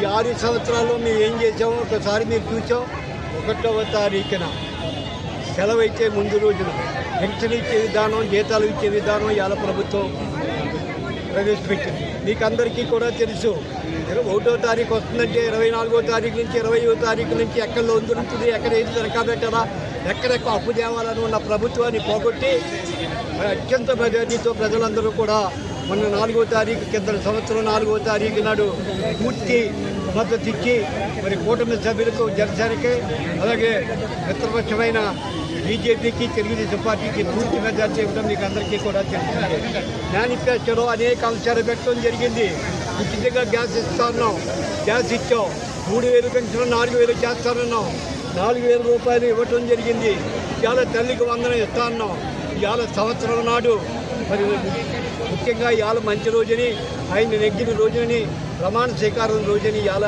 ఈ ఆరు సంవత్సరాలు మేము ఏం చేసాము ఒకసారి మీరు చూసాం. ఒకటవ తారీఖున సెలవు అయితే ముందు రోజున పెన్షన్ ఇచ్చే విధానం జీతాలు ఇచ్చే విధానం ఇవాళ ప్రభుత్వం ప్రవేశపెట్టింది. మీకు అందరికీ కూడా తెలుసు. ఒకటో తారీఖు వస్తుందంటే ఇరవై నాలుగో తారీఖు నుంచి ఇరవైయో తారీఖు నుంచి ఎక్కడ లోన్ దొరుకుతుంది ఎక్కడ ఏది తనఖా ఎక్కడెక్కడ అప్పు తేవాలని ఉన్న ప్రభుత్వాన్ని పోగొట్టి అత్యంత ప్రజానితో ప్రజలందరూ కూడా మొన్న నాలుగో తారీఖు కింద సంవత్సరం నాలుగో తారీఖు నాడు పూర్తి మద్దతు ఇచ్చి మరి కూటమి సభ్యులకు జనసేనకి అలాగే మిత్రపక్షమైన బీజేపీకి తెలుగుదేశం పార్టీకి పూర్తి మెజార్టీ ఇవ్వడం మీకు అందరికీ కూడా తెలిసింది మేనిఫెస్టోలో అనేక అంశాలు పెట్టడం జరిగింది. ఉచితంగా గ్యాస్ ఇస్తాన్నాం గ్యాస్ ఇచ్చాం. మూడు వేలు పెంచడం నాలుగు వేలు చేస్తానన్నాం. నాలుగు వేల రూపాయలు ఇవ్వటం జరిగింది. ఇవాళ తల్లికి వందనం ఇస్తాన్నాం ఇవాళ సంవత్సరం నాడు మరి ముఖ్యంగా ఇవాళ మంచి రోజుని ఆయన నెగ్గిన రోజుని ప్రమాణ స్వీకారం రోజుని ఇవాళ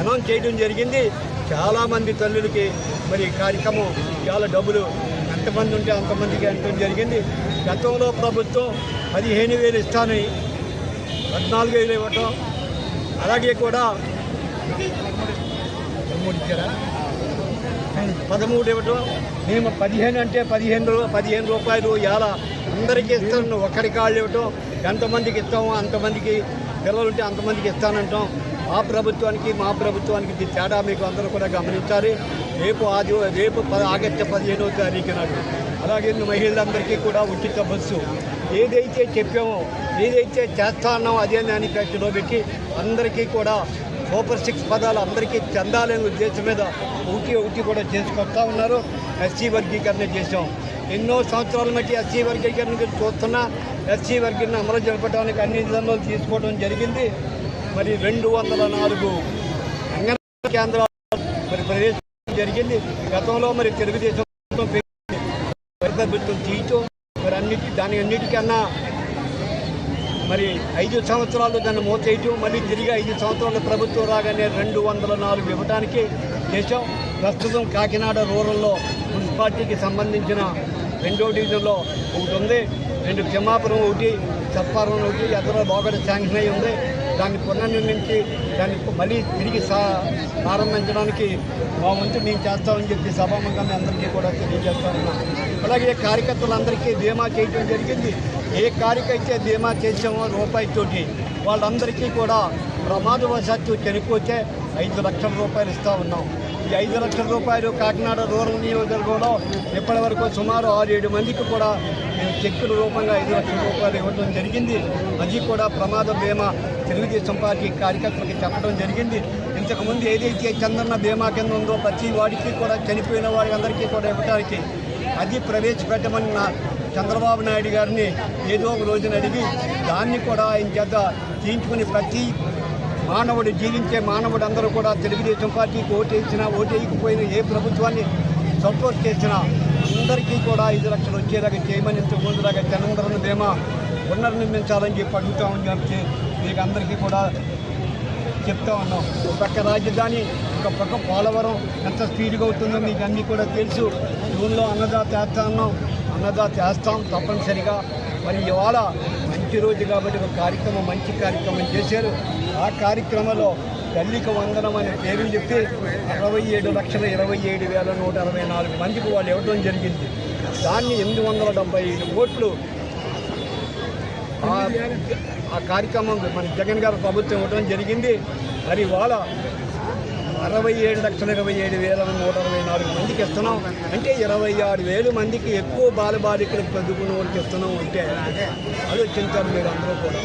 అనౌన్స్ చేయడం జరిగింది. చాలామంది తల్లులకి మరి కార్యక్రమం ఇవాళ డబ్బులు ఎంతమంది ఉంటే అంతమందికి అంటం జరిగింది. గతంలో ప్రభుత్వం పదిహేను వేలు ఇస్తానని పద్నాలుగు వేలు ఇవ్వటం అలాగే కూడా పదమూడు ఇచ్చారా? పదమూడు ఇవ్వటం. మేము పదిహేను అంటే పదిహేను పదిహేను రూపాయలు ఇలా అందరికీ ఇస్తాను. ఒక్కడికి కాళ్ళు ఇవ్వటం. ఎంతమందికి ఇస్తామో అంతమందికి పిల్లలుంటే అంతమందికి ఇస్తానంటాం. ఆ ప్రభుత్వానికి మా ప్రభుత్వానికి తేడా మీకు అందరూ కూడా గమనించాలి. రేపు ఆది రేపు ప- ఆగస్టు పదిహేనవ తారీఖు నాడు అలాగే మహిళలందరికీ కూడా ఉచిత బస్సు. ఏదైతే చెప్పామో ఏదైతే చేస్తా అన్నామో అదే మేనిఫెస్టోలో పెట్టి అందరికీ కూడా సూపర్ సిక్స్ పదాలు అందరికీ చెందాలనే ఉద్దేశం మీద ఒకటి ఒకటి కూడా చేసుకొస్తా ఉన్నారు. ఎస్సీ వర్గీకరణ చేసాం ఎన్నో సంవత్సరాల మట్టి ఎస్సీ వర్గీకరణ చూస్తున్నా. ఎస్సీ వర్గీకరణ అమలు జరపడానికి అన్ని విధానాలు తీసుకోవడం జరిగింది. మరి రెండు వందల నాలుగు అంగన్వాడీ కేంద్రాలు మరి ప్రవేశించడం జరిగింది. గతంలో మరి తెలుగుదేశం ప్రభుత్వం తీయటం మరి అన్నిటి దాని అన్నిటికన్నా మరి ఐదు సంవత్సరాలు దాన్ని మోచేయటం మళ్ళీ తిరిగి ఐదు సంవత్సరాల ప్రభుత్వం రాగానే రెండు వందల నాలుగు ఇవ్వడానికి దేశం ప్రస్తుతం కాకినాడ రూరల్లో మున్సిపాలిటీకి సంబంధించిన రెండో డివిజన్లో ఒకటి ఉంది. రెండు క్షమాపురం ఒకటి సత్పారం ఒకటి ఎదురు లోగడ శాంక్షన్ అయి ఉంది. దాన్ని పునర్నిర్మించి దాన్ని మళ్ళీ తిరిగి సా ప్రారంభించడానికి మా వంతు మేము చేస్తామని చెప్పి సభాముఖంగా అందరికీ కూడా తెలియజేస్తా ఉన్నాం. అలాగే కార్యకర్తలందరికీ బీమా చేయడం జరిగింది. ఏ కార్యకైతే బీమా చేసామో రూపాయితోటి వాళ్ళందరికీ కూడా ప్రమాదవశాత్తు చనిపోతే ఐదు లక్షల రూపాయలు ఇస్తూ ఉన్నాం. ఈ ఐదు లక్షల రూపాయలు కాకినాడ రూరల్ నియోజకవర్గంలో ఇప్పటి వరకు సుమారు ఆరు ఏడు మందికి కూడా చెక్కుల రూపంగా ఐదు లక్షల రూపాయలు ఇవ్వడం జరిగింది. అది కూడా ప్రమాద బీమా తెలుగుదేశం పార్టీ కార్యకర్తలకు చెప్పడం జరిగింది. ఇంతకుముందు ఏదైతే చందన్న బీమా కింద ఉందో ప్రతి వాడికి కూడా చనిపోయిన వారి అందరికీ కూడా ఇవ్వడానికి అది ప్రవేశపెట్టమని నా చంద్రబాబు నాయుడు గారిని ఏదో ఒక రోజున అడిగి దాన్ని కూడా ఆయన చేత తీయించుకుని ప్రతి మానవుడు జీవించే మానవుడు అందరూ కూడా తెలుగుదేశం పార్టీకి ఓటేసినా ఓటేయకపోయినా ఏ ప్రభుత్వాన్ని సపోర్ట్ చేసినా అందరికీ కూడా ఐదు లక్షలు వచ్చేలాగా చేయమని ఇంతకు ముందులాగా జనందరం బీమా పునర్నిర్మించాలని చెప్పి అడుగుతామని చెప్పి మీకు అందరికీ కూడా చెప్తా ఉన్నాం. ఒక పక్క రాజధాని ఒక పక్క పోలవరం ఎంత స్పీడ్గా అవుతుందో మీకు అన్నీ కూడా తెలుసు. జూన్లో అన్నదాత చేస్తా ఉన్నాం అన్నదాత చేస్తాం తప్పనిసరిగా. మరి ఇవాళ మంచి రోజు కాబట్టి ఒక కార్యక్రమం మంచి కార్యక్రమం చేశారు. ఆ కార్యక్రమంలో తల్లికి వందనం అనే పేరు చెప్పి అరవై ఏడు లక్షల ఇరవై ఏడు వేల నూట అరవై నాలుగు మందికి వాళ్ళు ఇవ్వడం జరిగింది. దాన్ని ఎనిమిది వందల డెబ్బై ఐదు కోట్లు ఆ- కార్యక్రమం మన జగన్ గారు ప్రభుత్వం ఇవ్వడం జరిగింది. మరి వాళ్ళ అరవై ఏడు లక్షల ఇరవై ఏడు వేల నూట అరవై నాలుగు మందికి ఇస్తున్నాం. అంటే ఇరవై ఆరు వేలు మందికి ఎక్కువ బాలబాలికలకు చదువుకున్న వాళ్ళకి ఇస్తున్నాం అంటే ఆలోచించారు మీరు అందరూ కూడా.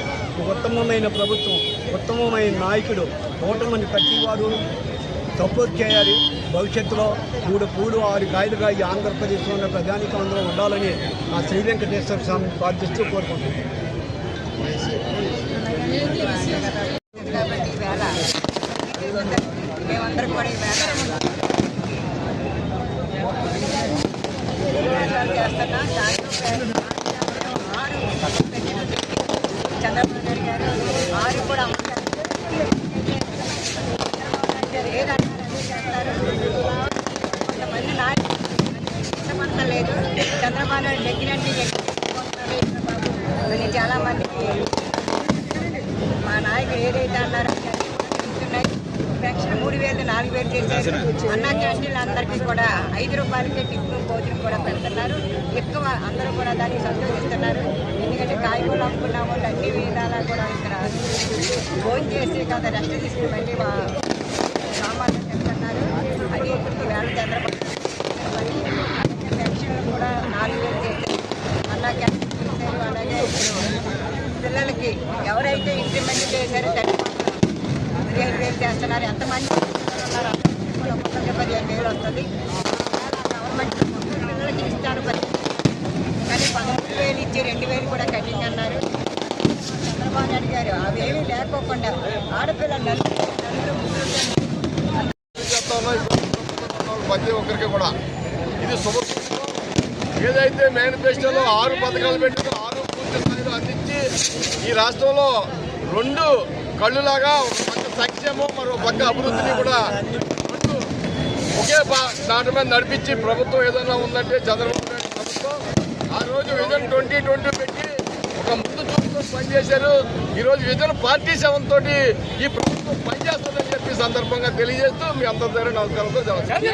ఉత్తమమైన ప్రభుత్వం ఉత్తమమైన నాయకుడు ఓటమని ప్రతి వారు సపోర్ట్ చేయాలి. భవిష్యత్తులో మూడు పూలు ఆరు కాయలుగా ఈ ఆంధ్రప్రదేశ్లో ఉన్న ప్రజానికం అందరూ ఉండాలని ఆ శ్రీ వెంకటేశ్వర స్వామిని ప్రార్థిస్తూ కోరుకుంటున్నాను మేమందరం కూడా ఈవేళ విన్యాసాలు చేస్తున్నాం దాంట్లో ఆరు చంద్రబాబు నాయుడు గారు ఆరు కూడా చేస్తారు కొంతమంది నాయకులు ఇష్టమంతా లేదు చంద్రబాబు నాయుడు నెగ్గినట్టు చాలా మందికి మా నాయకులు ఏదైతే అన్నారో పెన్షన్ మూడు వేలు నాలుగు వేలు చేశారు. అన్నా క్యాంటీన్లు అందరికీ కూడా ఐదు రూపాయలకే టిఫిన్ భోజనం కూడా పెడుతున్నారు. ఎక్కువ అందరూ కూడా దానికి సంతోషిస్తున్నారు. ఎందుకంటే కాయగూరలు అమ్ముకున్న వాళ్ళు అన్ని విధాలా కూడా ఇక్కడ భోజనం చేసి కదా రెస్ట్ తీసుకుని మళ్ళీ మా సామాన్లు చెప్తున్నారు అది ఇప్పటికి వేళ చంద్రబాబు పెన్షన్ కూడా నాలుగు వేలు చేశారు. అన్నా క్యాంటీన్ చేశారు. అలాగే పిల్లలకి ఎవరైతే ఇంప్లిమెంట్ చేశారో మరి చేస్తున్నారు ఎంతమంది ఉన్నారు ఒక్కొక్కరికి పదిహేను వేలు వస్తుంది. గవర్నమెంట్ పిల్లలకి ఇస్తాను పది కానీ పదమూడు వేలు ఇచ్చి రెండు వేలు కూడా కటింగ్ అన్నారు. చంద్రబాబు నాయుడు గారు అవేమీ లేకోకుండా ఆడపిల్లలు నలుగురు నలుగురు ప్రతి ఒక్కరికి కూడా ఇది శుభసూచన ఏదైతే మేనిఫెస్టోలో ఆరు పథకాలు పెట్టుకుని ఆరు పూర్తి స్థాయిలో అందించి ఈ రాష్ట్రంలో రెండు కళ్ళులాగా ఒక పక్క మరో పక్క అభివృద్ధిని కూడా ఒకే పా- మీద నడిపించి ప్రభుత్వం ఏదైనా ఉందంటే చంద్రబాబు నాయుడు ప్రభుత్వం. ఆ రోజు విజన్ ట్వంటీ ట్వంటీ పెట్టి ఒక ముందు చూపుతో పనిచేశారు. ఈరోజు విజన్ పార్టీ సెవెన్ తోటి ఈ ప్రభుత్వం పనిచేస్తుందని చెప్పి సందర్భంగా తెలియజేస్తూ మీ అందరి దగ్గర నమస్కారంతో జరుగుతుంది